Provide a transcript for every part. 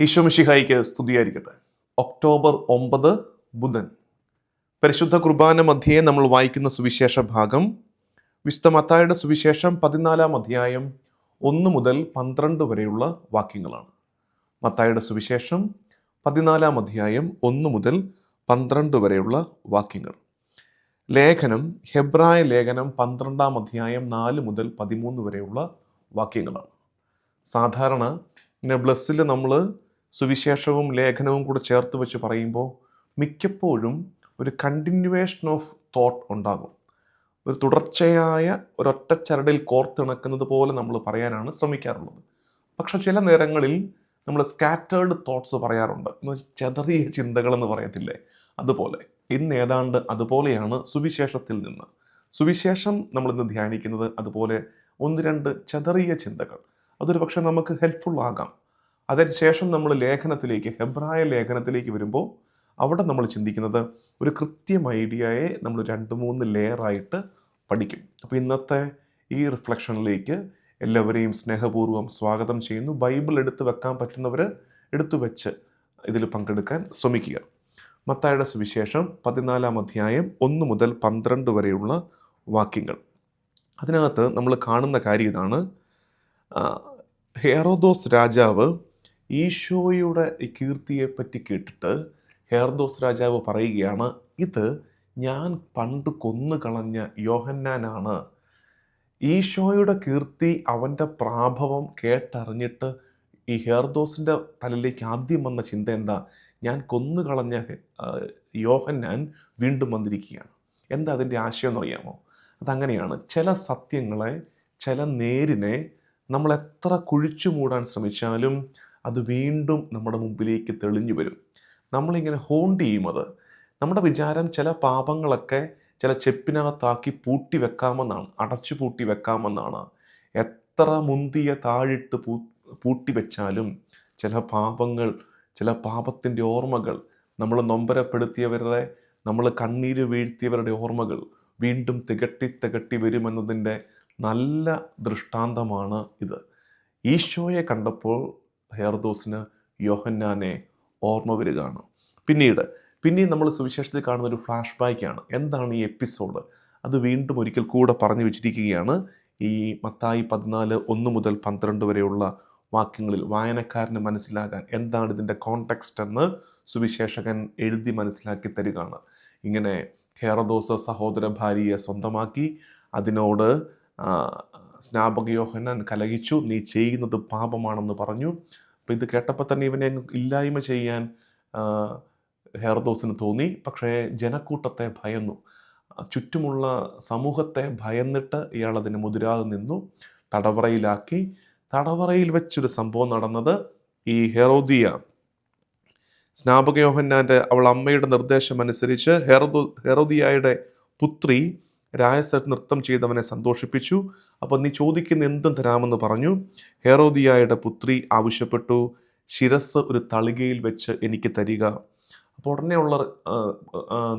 ഈശോമിഷിഹായിക്ക് സ്തുതിയായിരിക്കട്ടെ. ഒക്ടോബർ ഒമ്പത് ബുധൻ. പരിശുദ്ധ കുർബാന മധ്യേ നമ്മൾ വായിക്കുന്ന സുവിശേഷ ഭാഗം. വിശുദ്ധ സുവിശേഷം പതിനാലാം അധ്യായം ഒന്ന് മുതൽ പന്ത്രണ്ട് വരെയുള്ള വാക്യങ്ങളാണ്. മത്തായുടെ സുവിശേഷം പതിനാലാം അധ്യായം ഒന്ന് മുതൽ പന്ത്രണ്ട് വരെയുള്ള വാക്യങ്ങൾ. ലേഖനം ഹെബ്രായ ലേഖനം പന്ത്രണ്ടാം അധ്യായം നാല് മുതൽ പതിമൂന്ന് വരെയുള്ള വാക്യങ്ങളാണ്. സാധാരണ ഇങ്ങനെ ബ്ലസ്സിൽ നമ്മൾ സുവിശേഷവും ലേഖനവും കൂടെ ചേർത്ത് വെച്ച് പറയുമ്പോൾ മിക്കപ്പോഴും ഒരു കണ്ടിന്യൂവേഷൻ ഓഫ് തോട്ട് ഉണ്ടാകും. ഒരു തുടർച്ചയായ ഒരൊറ്റ ചരടിൽ കോർത്തിണക്കുന്നത് പോലെ നമ്മൾ പറയാനാണ് ശ്രമിക്കാറുള്ളത്. പക്ഷെ ചില നേരങ്ങളിൽ നമ്മൾ സ്കാറ്റേർഡ് തോട്ട്സ് പറയാറുണ്ട്. എന്ന് വെച്ചാൽ ചെതറിയ ചിന്തകളെന്ന് പറയത്തില്ലേ? അതുപോലെ. ഇന്ന് ഏതാണ്ട് അതുപോലെയാണ് സുവിശേഷത്തിൽ നിന്ന്. സുവിശേഷം നമ്മൾ ഇന്ന് ധ്യാനിക്കുന്നത് അതുപോലെ ഒന്ന് രണ്ട് ചെതറിയ ചിന്തകൾ. അതൊരു പക്ഷേ നമുക്ക് ഹെൽപ്ഫുൾ ആകാം. അതിനുശേഷം നമ്മൾ ലേഖനത്തിലേക്ക് ഹെബ്രായ ലേഖനത്തിലേക്ക് വരുമ്പോൾ അവിടെ നമ്മൾ ചിന്തിക്കുന്നത് ഒരു കൃത്യം ഐഡിയയെ നമ്മൾ രണ്ട് മൂന്ന് ലെയറായിട്ട് പഠിക്കും. അപ്പോൾ ഇന്നത്തെ ഈ റിഫ്ലക്ഷനിലേക്ക് എല്ലാവരെയും സ്നേഹപൂർവം സ്വാഗതം ചെയ്യുന്നു. ബൈബിൾ എടുത്തു വെക്കാൻ പറ്റുന്നവർ എടുത്തു വെച്ച് ഇതിൽ പങ്കെടുക്കാൻ ശ്രമിക്കുക. മത്തായുടെ സുവിശേഷം പതിനാലാം അധ്യായം ഒന്ന് മുതൽ പന്ത്രണ്ട് വരെയുള്ള വാക്യങ്ങൾ. അതിനകത്ത് നമ്മൾ കാണുന്ന കാര്യം ഇതാണ്. ഹെയറോദോസ് രാജാവ് ഈശോയുടെ കീർത്തിയെപ്പറ്റി കേട്ടിട്ട് ഹെയർദോസ് രാജാവ് പറയുകയാണ് ഇത് ഞാൻ പണ്ട് കൊന്നു കളഞ്ഞ യോഹന്നാനാണ്. ഈശോയുടെ കീർത്തി അവന്റെ പ്രാഭവം കേട്ടറിഞ്ഞിട്ട് ഈ ഹെർദോസിന്റെ തലയിലേക്ക് ആദ്യം വന്ന ചിന്ത എന്താ? ഞാൻ കൊന്നു കളഞ്ഞ യോഹന്നാൻ വീണ്ടും വന്നിരിക്കുകയാണ്. എന്താ അതിന്റെ ആശയം എന്നറിയാമോ അതങ്ങനെയാണ്. ചില സത്യങ്ങളെ ചില നേരിനെ നമ്മൾ എത്ര കുഴിച്ചു മൂടാൻ ശ്രമിച്ചാലും അത് വീണ്ടും നമ്മുടെ മുമ്പിലേക്ക് തെളിഞ്ഞു വരും. നമ്മളിങ്ങനെ ഹോണ്ട് ചെയ്യും അത്. നമ്മുടെ വിചാരം ചില പാപങ്ങളൊക്കെ ചില ചെപ്പിനകത്താക്കി പൂട്ടി വെക്കാമെന്നാണ് അടച്ചു പൂട്ടി വെക്കാമെന്നാണ്. എത്ര മുന്തിയ താഴിട്ട് പൂ പൂട്ടി വെച്ചാലും ചില പാപങ്ങൾ ചില പാപത്തിന്റെ ഓർമ്മകൾ നമ്മൾ നൊമ്പരപ്പെടുത്തിയവരുടെ നമ്മൾ കണ്ണീര് വീഴ്ത്തിയവരുടെ ഓർമ്മകൾ വീണ്ടും തികട്ടി തികട്ടി വരുമെന്നതിന്റെ നല്ല ദൃഷ്ടാന്തമാണ് ഇത്. ഈശോയെ കണ്ടപ്പോൾ ഹെയർദോസിന് യോഹന്നാനെ ഓർമ്മ വരികയാണ്. പിന്നീട് പിന്നെയും നമ്മൾ സുവിശേഷത്തിൽ കാണുന്ന ഒരു ഫ്ലാഷ് ബാക്കാണ് എന്താണ് ഈ എപ്പിസോഡ്? അത് വീണ്ടും ഒരിക്കൽ കൂടെ പറഞ്ഞു വെച്ചിരിക്കുകയാണ്. ഈ മത്തായി പതിനാല് ഒന്ന് മുതൽ പന്ത്രണ്ട് വരെയുള്ള വാക്യങ്ങളിൽ വായനക്കാരന് മനസ്സിലാകാൻ എന്താണ് ഇതിന്റെ കോണ്ടെക്സ്റ്റ് എന്ന് സുവിശേഷകൻ എഴുതി മനസ്സിലാക്കി തരികയാണ്. ഇങ്ങനെ ഹെറദോസ് സഹോദര ഭാര്യയെ സ്വന്തമാക്കി അതിനോട് സ്നാപക യോഹന്നാൻ കലഹിച്ചു നീ ചെയ്യുന്നത് പാപമാണെന്ന് പറഞ്ഞു. അപ്പോൾ ഇത് കേട്ടപ്പോൾ തന്നെ ഇവനെ ഇല്ലായ്മ ചെയ്യാൻ ഹെയർദോസിന് തോന്നി. പക്ഷേ ജനക്കൂട്ടത്തെ ഭയന്നു. ചുറ്റുമുള്ള സമൂഹത്തെ ഭയന്നിട്ട് ഇയാൾ മുതിരാതെ നിന്നു തടവറയിലാക്കി. തടവറയിൽ വെച്ചൊരു സംഭവം നടന്നത് ഈ ഹെറോദിയ സ്നാപക യോഹന്നാന്റെ അവൾ അമ്മയുടെ നിർദ്ദേശം അനുസരിച്ച് ഹെറോദോ ഹെറോദിയായുടെ പുത്രി രായസറ്റ് നൃത്തം ചെയ്തവനെ സന്തോഷിപ്പിച്ചു. അപ്പോൾ നീ ചോദിക്കുന്ന എന്തും തരാമെന്ന് പറഞ്ഞു. ഹെറോദിയായുടെ പുത്രി ആവശ്യപ്പെട്ടു. ശിരസ് ഒരു തളികയിൽ വെച്ച് എനിക്ക് തരിക. അപ്പോൾ ഉടനെയുള്ള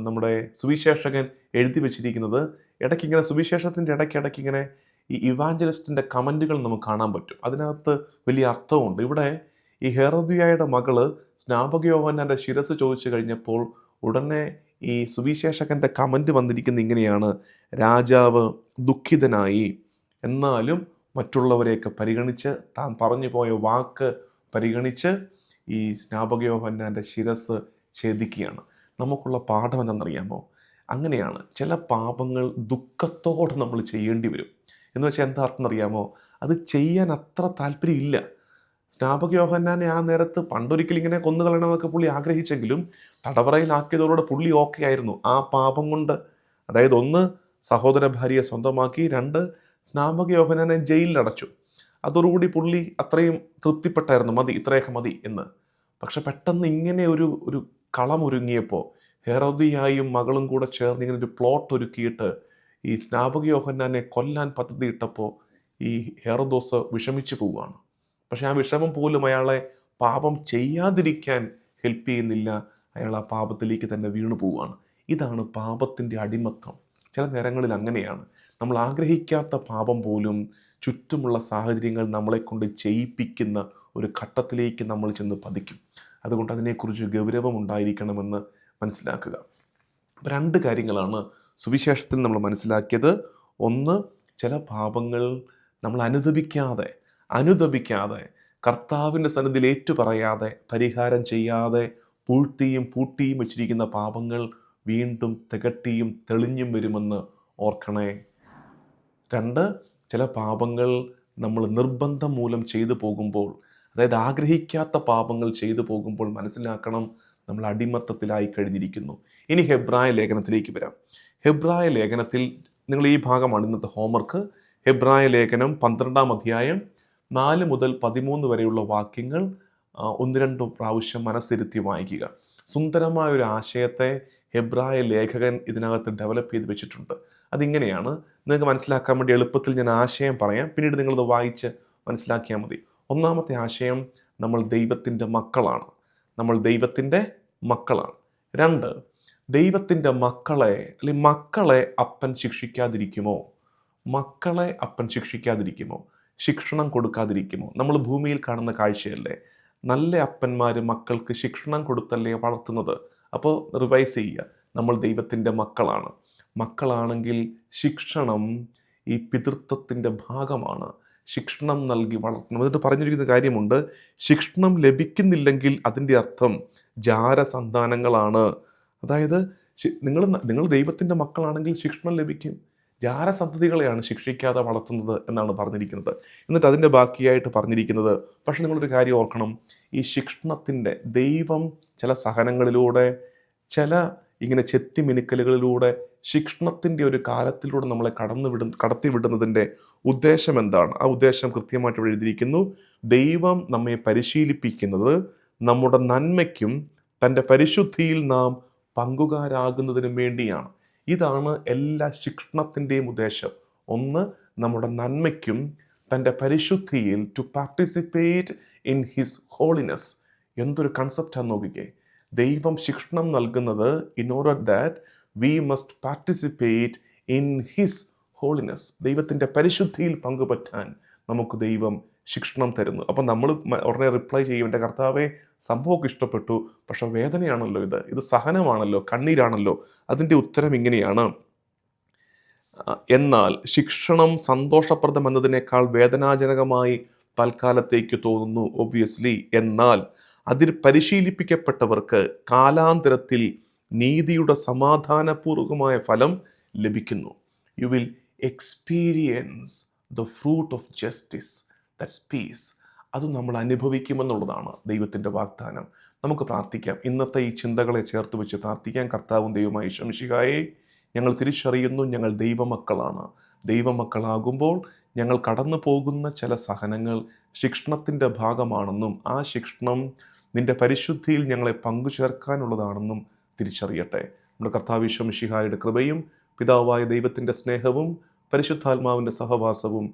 നമ്മുടെ സുവിശേഷകൻ എഴുതി വെച്ചിരിക്കുന്നത് ഇടയ്ക്ക് ഇങ്ങനെ സുവിശേഷത്തിന്റെ ഇടയ്ക്ക് ഇടയ്ക്ക് ഇങ്ങനെ ഈ ഇവാഞ്ചലിസ്റ്റിന്റെ കമന്റുകൾ നമുക്ക് കാണാൻ പറ്റും. അതിനകത്ത് വലിയ അർത്ഥമുണ്ട് ഇവിടെ ഈ ഹെറോദിയായുടെ മകൾ സ്നാപക യോഹന്നാന്റെ ശിരസ് ചോദിച്ചു കഴിഞ്ഞപ്പോൾ ഉടനെ ഈ സുവിശേഷകന്റെ കമന്റ് വന്നിരിക്കുന്നത് ഇങ്ങനെയാണ്. രാജാവ് ദുഃഖിതനായി. എന്നാലും മറ്റുള്ളവരെയൊക്കെ പരിഗണിച്ച് താൻ പറഞ്ഞു പോയ വാക്ക് പരിഗണിച്ച് ഈ സ്നാപകയോഹന്നാന്റെ ശിരസ് ഛേദിക്കുകയാണ്. നമുക്കുള്ള പാഠം എന്താണെന്നറിയാമോ? അങ്ങനെയാണ്. ചില പാപങ്ങൾ ദുഃഖത്തോടെ നമ്മൾ ചെയ്യേണ്ടി വരും. എന്ന് വെച്ചാൽ എന്താ അർത്ഥം അറിയാമോ? അത് ചെയ്യാൻ അത്ര താല്പര്യമില്ല. സ്നാപക യോഹന്നാനെ ആ നേരത്ത് പണ്ടൊരിക്കൽ ഇങ്ങനെ കൊന്നു കളയണമെന്നൊക്കെ പുള്ളി ആഗ്രഹിച്ചെങ്കിലും തടവറയിലാക്കിയതോടെ പുള്ളി ഓക്കെ ആയിരുന്നു. ആ പാപം കൊണ്ട് അതായത് ഒന്ന് സഹോദര ഭാര്യയെ സ്വന്തമാക്കി രണ്ട് സ്നാപക യോഹനാനെ ജയിലിലടച്ചു. അതോടുകൂടി പുള്ളി അത്രയും തൃപ്തിപ്പെട്ടായിരുന്നു മതി ഇത്രയൊക്കെ മതി എന്ന്. പക്ഷെ പെട്ടെന്ന് ഇങ്ങനെ ഒരു ഒരു കളമൊരുങ്ങിയപ്പോൾ ഹെറോദിയായും മകളും കൂടെ ചേർന്ന് ഇങ്ങനെ ഒരു പ്ലോട്ട് ഒരുക്കിയിട്ട് ഈ സ്നാപക യോഹന്നാനെ കൊല്ലാൻ പദ്ധതിയിട്ടപ്പോൾ ഈ ഹെറോദോസ് വിഷമിച്ചു പോവുകയാണ്. പക്ഷെ ആ വിഷമം പോലും അയാളെ പാപം ചെയ്യാതിരിക്കാൻ ഹെൽപ്പ് ചെയ്യുന്നില്ല. അയാൾ ആ പാപത്തിലേക്ക് തന്നെ വീണു പോവുകയാണ്. ഇതാണ് പാപത്തിന്റെ അടിമത്തം. ചില നേരങ്ങളിൽ അങ്ങനെയാണ്. നമ്മൾ ആഗ്രഹിക്കാത്ത പാപം പോലും ചുറ്റുമുള്ള സാഹചര്യങ്ങൾ നമ്മളെ കൊണ്ട് ചെയ്യിപ്പിക്കുന്ന ഒരു ഘട്ടത്തിലേക്ക് നമ്മൾ ചെന്ന് പതിക്കും. അതുകൊണ്ട് അതിനെക്കുറിച്ച് ഗൗരവം ഉണ്ടായിരിക്കണമെന്ന് മനസ്സിലാക്കുക. രണ്ട് കാര്യങ്ങളാണ് സുവിശേഷത്തിൽ നമ്മൾ മനസ്സിലാക്കിയത്. ഒന്ന് ചില പാപങ്ങൾ നമ്മൾ അനുദപിക്കാതെ അനുദപിക്കാതെ കർത്താവിന്റെ സന്നിധിയിൽ ഏറ്റുപറയാതെ പരിഹാരം ചെയ്യാതെ പൂഴ്ത്തിയും പൂട്ടിയും വെച്ചിരിക്കുന്ന പാപങ്ങൾ വീണ്ടും തികട്ടിയും തെളിഞ്ഞും വരുമെന്ന് ഓർക്കണേ. രണ്ട് ചില പാപങ്ങൾ നമ്മൾ നിർബന്ധം മൂലം ചെയ്തു പോകുമ്പോൾ അതായത് ആഗ്രഹിക്കാത്ത പാപങ്ങൾ ചെയ്തു പോകുമ്പോൾ മനസ്സിലാക്കണം നമ്മൾ അടിമത്തത്തിലായി കഴിഞ്ഞിരിക്കുന്നു. ഇനി ഹെബ്രായ ലേഖനത്തിലേക്ക് വരാം. ഹെബ്രായ ലേഖനത്തിൽ നിങ്ങൾ ഈ ഭാഗമാണ് ഇന്നത്തെ ഹോംവർക്ക് ഹെബ്രായ ലേഖനം പന്ത്രണ്ടാം അധ്യായം നാല് മുതൽ പതിമൂന്ന് വരെയുള്ള വാക്യങ്ങൾ ഒന്ന് രണ്ട് പ്രാവശ്യം മനസ്സിരുത്തി വായിക്കുക. സുന്ദരമായ ഒരു ആശയത്തെ ഹെബ്രായ ലേഖകൻ ഇതിനകത്ത് ഡെവലപ്പ് ചെയ്ത് വെച്ചിട്ടുണ്ട്. അതിങ്ങനെയാണ്. നിങ്ങൾക്ക് മനസ്സിലാക്കാൻ വേണ്ടി എളുപ്പത്തിൽ ഞാൻ ആശയം പറയാം. പിന്നീട് നിങ്ങളത് വായിച്ച് മനസ്സിലാക്കിയാൽ മതി. ഒന്നാമത്തെ ആശയം നമ്മൾ ദൈവത്തിന്റെ മക്കളാണ്. നമ്മൾ ദൈവത്തിന്റെ മക്കളാണ്. രണ്ട് ദൈവത്തിന്റെ മക്കളെ അല്ലെങ്കിൽ മക്കളെ അപ്പൻ ശിക്ഷിക്കാതിരിക്കുമോ? മക്കളെ അപ്പൻ ശിക്ഷിക്കാതിരിക്കുമോ? ശിക്ഷണം കൊടുക്കാതിരിക്കുമോ? നമ്മൾ ഭൂമിയിൽ കാണുന്ന കാഴ്ചയല്ലേ? നല്ല അപ്പന്മാർ മക്കൾക്ക് ശിക്ഷണം കൊടുത്തല്ലേ വളർത്തുന്നത്? അപ്പോൾ റിവൈസ് ചെയ്യുക. നമ്മൾ ദൈവത്തിന്റെ മക്കളാണ്. മക്കളാണെങ്കിൽ ശിക്ഷണം ഈ പിതൃത്വത്തിന്റെ ഭാഗമാണ്. ശിക്ഷണം നൽകി വളർത്തണം. എന്നിട്ട് പറഞ്ഞിരിക്കുന്ന കാര്യമുണ്ട്. ശിക്ഷണം ലഭിക്കുന്നില്ലെങ്കിൽ അതിന്റെ അർത്ഥം ജാരസന്താനങ്ങളാണ്. അതായത് നിങ്ങൾ നിങ്ങൾ ദൈവത്തിന്റെ മക്കളാണെങ്കിൽ ശിക്ഷണം ലഭിക്കും. ജാരസന്തതികളെയാണ് ശിക്ഷിക്കാതെ വളർത്തുന്നത് എന്നാണ് പറഞ്ഞിരിക്കുന്നത്. എന്നിട്ട് അതിന്റെ ബാക്കിയായിട്ട് പറഞ്ഞിരിക്കുന്നത് പക്ഷെ നിങ്ങളൊരു കാര്യം ഓർക്കണം. ഈ ശിക്ഷണത്തിന്റെ ദൈവം ചില സഹനങ്ങളിലൂടെ ചില ഇങ്ങനെ ചെത്തിമിനുക്കലുകളിലൂടെ ശിക്ഷണത്തിന്റെ ഒരു കാലത്തിലൂടെ നമ്മളെ കടന്നു വിടുന്ന കടത്തി വിടുന്നതിന്റെ ഉദ്ദേശം എന്താണ്? ആ ഉദ്ദേശം കൃത്യമായിട്ട് എഴുതിയിരിക്കുന്നു. ദൈവം നമ്മെ പരിശീലിപ്പിക്കുന്നത് നമ്മുടെ നന്മയ്ക്കും തന്റെ പരിശുദ്ധിയിൽ നാം പങ്കുകാരാകുന്നതിനും വേണ്ടിയാണ്. ഇതാണ് എല്ലാ ശിക്ഷണത്തിന്റെയും ഉദ്ദേശം. ഒന്ന് നമ്മുടെ നന്മയ്ക്കും തന്റെ പരിശുദ്ധിയിൽ to participate in his holiness എന്തൊരു കൺസെപ്റ്റാണ് നോക്കിക്കേ. ദൈവം ശിക്ഷണം നൽകുന്നത് in order that we must participate in his holiness ദൈവത്തിന്റെ പരിശുദ്ധിയിൽ പങ്കുപറ്റാൻ നമുക്ക് ദൈവം ശിക്ഷണം തരുന്നു. അപ്പം നമ്മൾ ഉടനെ റിപ്ലൈ ചെയ്യും. എന്റെ കർത്താവെ സംഭവമൊക്കെ ഇഷ്ടപ്പെട്ടു. പക്ഷെ വേദനയാണല്ലോ ഇത്. ഇത് സഹനമാണല്ലോ കണ്ണീരാണല്ലോ. അതിന്റെ ഉത്തരം ഇങ്ങനെയാണ്. എന്നാൽ ശിക്ഷണം സന്തോഷപ്രദം എന്നതിനേക്കാൾ വേദനാജനകമായി തൽക്കാലത്തേക്ക് തോന്നുന്നു ഒബ്വിയസ്ലി എന്നാൽ അതിൽ പരിശീലിപ്പിക്കപ്പെട്ടവർക്ക് കാലാന്തരത്തിൽ നീതിയുടെ സമാധാനപൂർവകമായ ഫലം ലഭിക്കുന്നു. You will experience the fruit of justice that's peace അത് നമ്മൾ അനുഭവിക്കുമെന്നുള്ളതാണ് ദൈവത്തിന്റെ വാഗ്ദാനം. നമുക്ക് പ്രാർത്ഥിക്കാം. ഇന്നത്തെ ഈ ചിന്തകളെ ചേർത്ത് വെച്ച് പ്രാർത്ഥിക്കാൻ കർത്താവും ദൈവമായി ശംശികായെ ഞങ്ങൾ തിരിച്ചറിയുന്നു. ഞങ്ങൾ ദൈവമക്കളാണ്. ദൈവമക്കളാകുമ്പോൾ ഞങ്ങൾ കടന്നു പോകുന്ന ചില സഹനങ്ങൾ ശിക്ഷണത്തിന്റെ ഭാഗമാണെന്നും ആ ശിക്ഷണം നിന്റെ പരിശുദ്ധിയിൽ ഞങ്ങളെ പങ്കുചേർക്കാനുള്ളതാണെന്നും തിരിച്ചറിയട്ടെ. നമ്മുടെ കർത്താവ് ശംശിഹായുടെ കൃപയും പിതാവായ ദൈവത്തിന്റെ സ്നേഹവും പരിശുദ്ധാത്മാവിന്റെ സഹവാസവും